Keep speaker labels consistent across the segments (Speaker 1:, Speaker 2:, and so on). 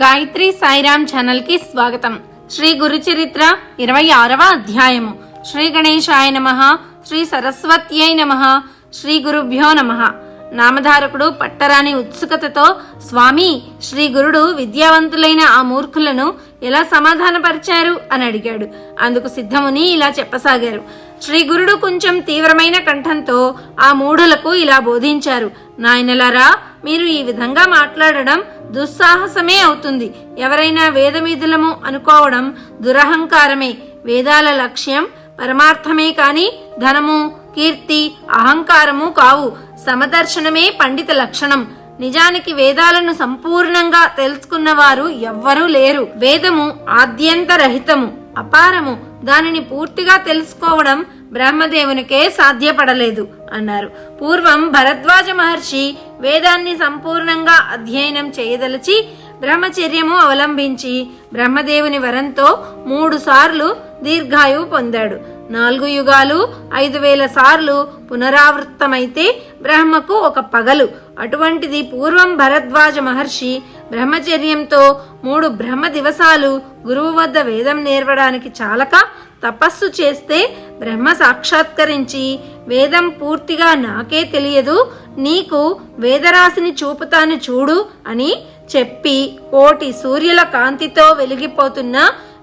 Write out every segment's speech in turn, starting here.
Speaker 1: గాయత్రి సాయిరామ్ ఛానల్కి స్వాగతం. శ్రీ గురు చరిత్ర ఇరవై ఆరవ అధ్యాయము. శ్రీ గణేశాయ నమ. శ్రీ సరస్వత్యై నమ. శ్రీ గురుభ్యో నమ. నామధారకుడు పట్టరాని ఉత్సుకతతో స్వామి శ్రీ గురుడు విద్యావంతులైన ఆ మూర్ఖులను ఎలా సమాధానపరిచారు అని అడిగాడు. అందుకు సిద్ధముని ఇలా చెప్పసాగారు. శ్రీ గురుడు కొంచెం తీవ్రమైన కంఠంతో ఆ మూఢులకు ఇలా బోధించారు. నాయనలారా మీరు ఈ విధంగా మాట్లాడడం దుస్సాహసమే అవుతుంది. ఎవరైనా వేదమిదులము అనుకోవడం దురహంకారమే. వేదాల లక్ష్యం పరమార్థమే కాని ధనము కీర్తి అహంకారము కావు. సమదర్శనమే పండిత లక్షణం. నిజానికి వేదాలను సంపూర్ణంగా తెలుసుకున్నవారు ఎవ్వరూ లేరు. వేదము ఆద్యంతరహితము అపారము. దానిని పూర్తిగా తెలుసుకోవడం బ్రహ్మదేవునికే సాధ్యపడలేదు అన్నారు. పూర్వం భరద్వాజ మహర్షి వేదాన్ని సంపూర్ణంగా అధ్యయనం చేయదలిచి బ్రహ్మచర్యము అవలంబించి బ్రహ్మదేవుని వరంతో మూడు సార్లు దీర్ఘాయువు పొందాడు. నాలుగు యుగాలు ఐదు వేల సార్లు పునరావృత్తమైతే బ్రహ్మకు ఒక పగలు. అటువంటిది పూర్వం భరద్వాజ మహర్షి బ్రహ్మచర్యంతో మూడు బ్రహ్మ దివసాలు గురువు వద్ద వేదం నేర్వడానికి చాలక తపస్సు చేస్తే బ్రహ్మ సాక్షాత్కరించి వేదం పూర్తిగా నాకే తెలియదు నీకు వేదరాశిని చూపుతాను చూడు అని చెప్పి కోటి సూర్యుల కాంతితో వెలిగిపోతున్న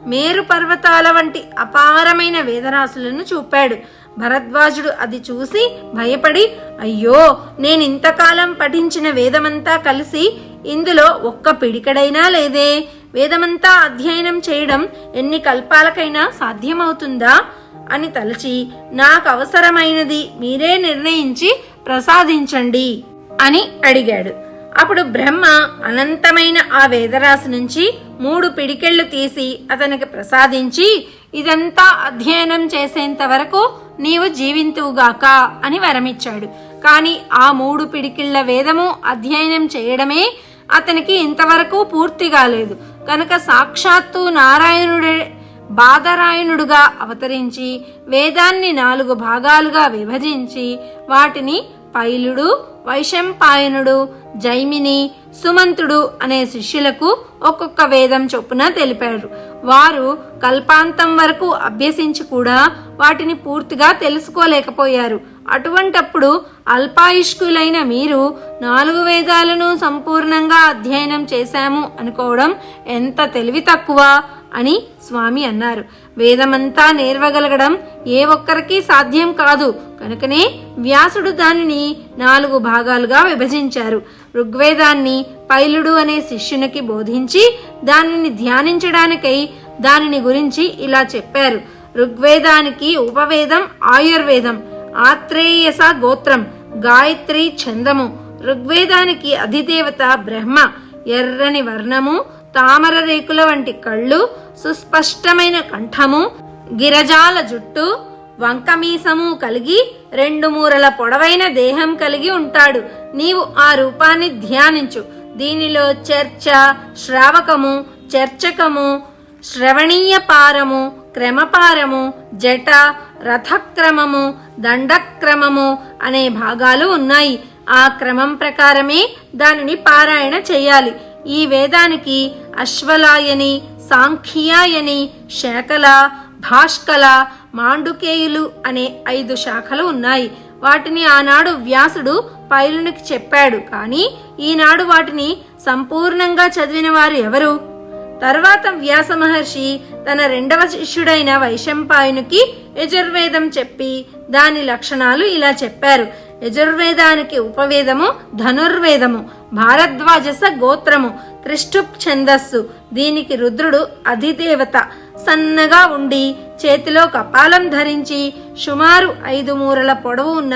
Speaker 1: మేరు పర్వతాల వంటి అపారమైన వేదరాశులను చూపాడు. భరద్వాజుడు అది చూసి భయపడి అయ్యో నేను ఇంతకాలం పఠించిన వేదమంతా కలిసి ఇందులో ఒక్క పిడికడైనా లేదే. వేదమంతా అధ్యయనం చేయడం ఎన్ని కల్పాలకైనా సాధ్యమవుతుందా? అని తలచి నాకు అవసరమైనది మీరే నిర్ణయించి ప్రసాదించండి అని అడిగాడు. అప్పుడు బ్రహ్మ అనంతమైన ఆ వేదరాశి నుంచి మూడు పిడికెళ్ళు తీసి అతనికి ప్రసాదించి ఇదంతా అధ్యయనం చేసేంత వరకు నీవు జీవింతువుగాక అని వరమిచ్చాడు. కాని ఆ మూడు పిడికిళ్ళ వేదము అధ్యయనం చేయడమే అతనికి ఇంతవరకు పూర్తి కాలేదు. కనుక సాక్షాత్తు నారాయణుడే బాదరాయణుడుగా అవతరించి వేదాన్ని నాలుగు భాగాలుగా విభజించి వాటిని పైలుడు వైశంపాయనుడు జైమిని సుమంతుడు అనే శిష్యులకు ఒక్కొక్క వేదం చొప్పున తెలిపారు. వారు కల్పాంతం వరకు అభ్యసించి కూడా వాటిని పూర్తిగా తెలుసుకోలేకపోయారు. అటువంటప్పుడు అల్పాయుష్కులైన మీరు నాలుగు వేదాలను సంపూర్ణంగా అధ్యయనం చేశాము అనుకోవడం ఎంత తెలివి తక్కువ అని స్వామి అన్నారు. వేదమంతా నేర్వగలగడం ఏ ఒక్కరికి సాధ్యం కాదు. కనుకనే వ్యాసుడు దానిని నాలుగు భాగాలుగా విభజించారు. ఋగ్వేదాన్ని పైలుడు అనే శిష్యునికి బోధించి దానిని ధ్యానించడానికై దానిని గురించి ఇలా చెప్పారు. ఋగ్వేదానికి ఉపవేదం ఆయుర్వేదం. ఆత్రేయస గోత్రం గాయత్రి ఛందము ఋగ్వేదానికి అధిదేవత బ్రహ్మ ఎర్రని వర్ణము తామర రేకుల వంటి కళ్ళు సుస్పష్టమైన కంఠము గిరజాల జుట్టు వంకమీసము కలిగి రెండు మూరల పొడవైన దేహం కలిగి ఉంటాడు. నీవు ఆ రూపాన్ని ధ్యానించు. దీనిలో చర్చ శ్రావకము చర్చకము శ్రవణీయ పారము క్రమపారము జట రథక్రమము దండక్రమము అనే భాగాలు ఉన్నాయి. ఆ క్రమం ప్రకారమే దానిని పారాయణ చేయాలి. ఈ వేదానికి అశ్వలాయని సాంఖ్యాయని శాఖల భాష్కల మాండుకేయులు అనే ఐదు శాఖలు ఉన్నాయి. వాటిని ఆనాడు వ్యాసుడు పైలునికి చెప్పాడు. కానీ ఈనాడు వాటిని సంపూర్ణంగా చదివిన వారు ఎవరు? తర్వాత వ్యాస మహర్షి తన రెండవ శిష్యుడైన వైశంపాయునికి యజుర్వేదం చెప్పి దాని లక్షణాలు ఇలా చెప్పారు. యజుర్వేదానికి ఉపవేదము ధనుర్వేదము భారద్వాజస గోత్రము త్రిష్టుప్ ఛందస్సు దీనికి రుద్రుడు అధిదేవత. సన్నగా ఉండి చేతిలో కపాలం ధరించి సుమారు ఐదు మూరల పొడవు ఉన్న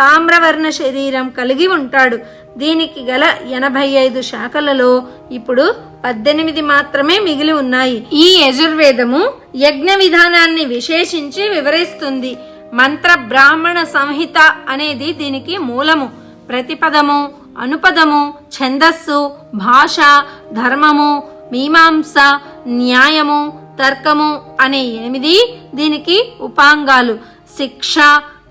Speaker 1: తామ్రవర్ణ శరీరం కలిగి ఉంటాడు. దీనికి గల ఎనభై ఐదు శాఖలలో ఇప్పుడు పద్దెనిమిది మాత్రమే మిగిలి ఉన్నాయి. ఈ యజుర్వేదము యజ్ఞ విధానాన్ని విశేషించి వివరిస్తుంది. మంత్ర బ్రాహ్మణ సంహిత అనేది దీనికి మూలము. ప్రతిపదము అనుపదము ఛందస్సు భాష ధర్మము మీమాంస న్యాయము తర్కము అనే ఎనిమిది దీనికి ఉపాంగాలు. శిక్ష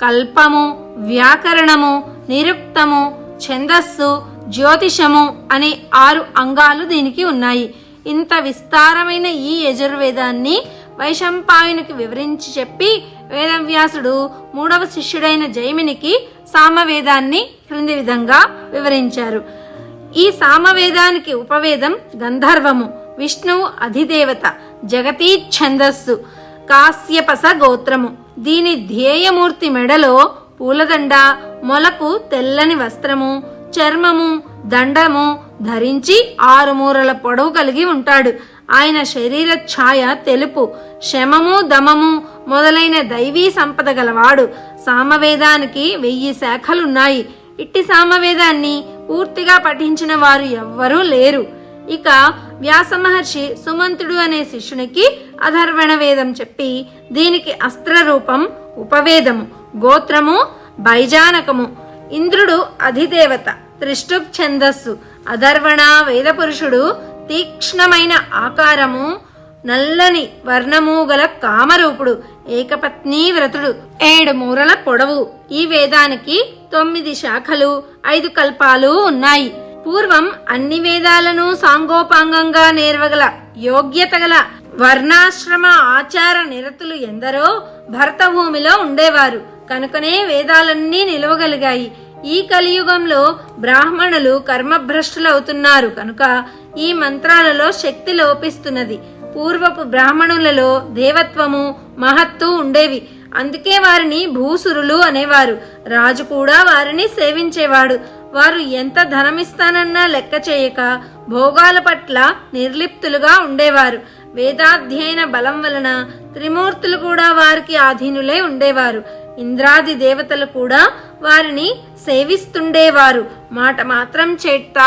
Speaker 1: కల్పము వ్యాకరణము నిరుక్తము ఛందస్సు జ్యోతిషము అనే ఆరు అంగాలు దీనికి ఉన్నాయి. ఇంత విస్తారమైన ఈ యజుర్వేదాన్ని వైశంపాయునికి వివరించి చెప్పి వేదవ్యాసుడు మూడవ శిష్యుడైన జైమినికి సామవేదాన్ని క్రింది విధంగా వివరించారు. ఈ సామవేదానికి ఉపవేదం గంధర్వము విష్ణువు అధిదేవత జగతీ ఛందస్సు కాశ్యపస గోత్రము. దీని ధ్యేయమూర్తి మెడలో పూలదండ మొలకు తెల్లని వస్త్రము చర్మము దండము ధరించి ఆరు మూరల పొడవు కలిగి ఉంటాడు. ఆయన శరీర ఛాయ తెలుపు. శమము దమము మొదలైన దైవీ సంపద గలవాడు. సామవేదానికి వెయ్యి శాఖలున్నాయి. ఇట్టి సామవేదాన్ని పూర్తిగా పఠించిన వారు ఎవ్వరూ లేరు. ఇక వ్యాస మహర్షి సుమంతుడు అనే శిష్యునికి అధర్వణ వేదం చెప్పి దీనికి అస్త్ర రూపం ఉపవేదము గోత్రము బైజానకము ఇంద్రుడు అధిదేవత త్రిష్టుప్ ఛందస్సు అధర్వణ వేద పురుషుడు తీక్ష్ణమైన ఆకారము నల్లని వర్ణము గల కామరూపుడు ఏకపత్ని వ్రతుడు ఏడు మూరల పొడవు. ఈ వేదానికి తొమ్మిది శాఖలు ఐదు కల్పాలు ఉన్నాయి. పూర్వం అన్ని వేదాలను సాంగోపాంగంగా నేర్వగల యోగ్యత గల వర్ణాశ్రమ ఆచార నిరతులు ఎందరో భరతభూమిలో ఉండేవారు. కనుకనే వేదాలన్నీ నిలవగలిగాయి. ఈ కలియుగంలో బ్రాహ్మణులు కర్మభ్రష్టులవుతున్నారు. కనుక ఈ మంత్రాలలో శక్తి లోపిస్తున్నది. పూర్వపు బ్రాహ్మణులలో దేవత్వము మహత్తు ఉండేవి. అందుకే వారిని భూసురులు అనేవారు. రాజు కూడా వారిని సేవించేవాడు. వారు ఎంత ధనమిస్తానన్నా లెక్క చేయక భోగాల పట్ల నిర్లిప్తులుగా ఉండేవారు. వేదాధ్యయన బలం వలన త్రిమూర్తులు కూడా వారికి ఆధీనులై ఉండేవారు. ఇంద్రాది దేవతలు కూడా వారిని సేవిస్తుండేవారు. మాట మాత్రం చేట్ట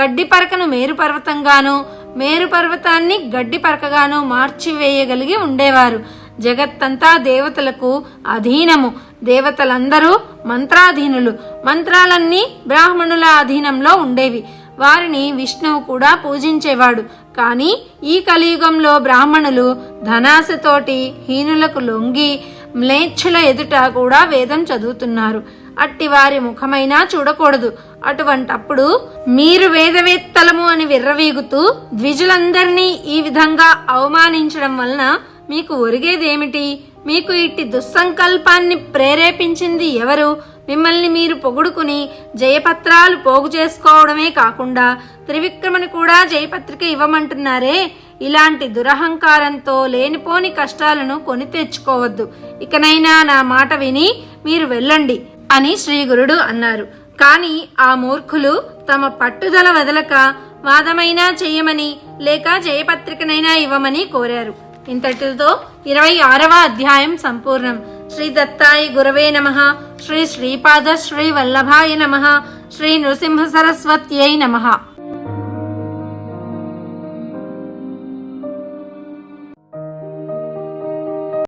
Speaker 1: గడ్డి పరకను మేరు మేరుపర్వతాన్ని మేరు పర్వతాన్ని గడ్డి పరకగాను మార్చివేయగలిగి ఉండేవారు. జగత్తంతా దేవతలకు అధీనము. దేవతలందరూ మంత్రాధీనులు. మంత్రాలన్నీ బ్రాహ్మణుల అధీనంలో ఉండేవి. వారిని విష్ణువు కూడా పూజించేవాడు. కానీ ఈ కలియుగంలో బ్రాహ్మణులు ధనాశతోటి హీనులకు లొంగి మ్లేచ్ఛుల ఎదుట కూడా వేదం చదువుతున్నారు. అట్టి వారి ముఖమైనా చూడకూడదు. అటువంటప్పుడు మీరు వేదవేత్తలము అని విర్రవీగుతూ ద్విజులందరినీ ఈ విధంగా అవమానించడం వలన మీకు ఒరిగేదేమిటి? మీకు ఇట్టి దుస్సంకల్పాన్ని ప్రేరేపించింది ఎవరు? మిమ్మల్ని మీరు పొగుడుకుని జయపత్రాలు పోగు చేసుకోవడమే కాకుండా త్రివిక్రమని కూడా జయపత్రిక ఇవ్వమంటున్నారే? ఇలాంటి దురహంకారంతో లేనిపోని కష్టాలను కొని తెచ్చుకోవద్దు. ఇకనైనా నా మాట విని మీరు వెళ్ళండి అని శ్రీగురుడు అన్నారు. కాని ఆ మూర్ఖులు తమ పట్టుదల వదలక వాదమైనా చేయమని లేక జయపత్రికనైనా ఇవ్వమని కోరారు. ఇంతటితో ఇరవై ఆరవ అధ్యాయం సంపూర్ణం. శ్రీ దత్తాయి గురవే నమ. శ్రీ శ్రీపాద శ్రీ వల్లభాయ నమ. శ్రీ నృసింహ సరస్వత్యై నమ.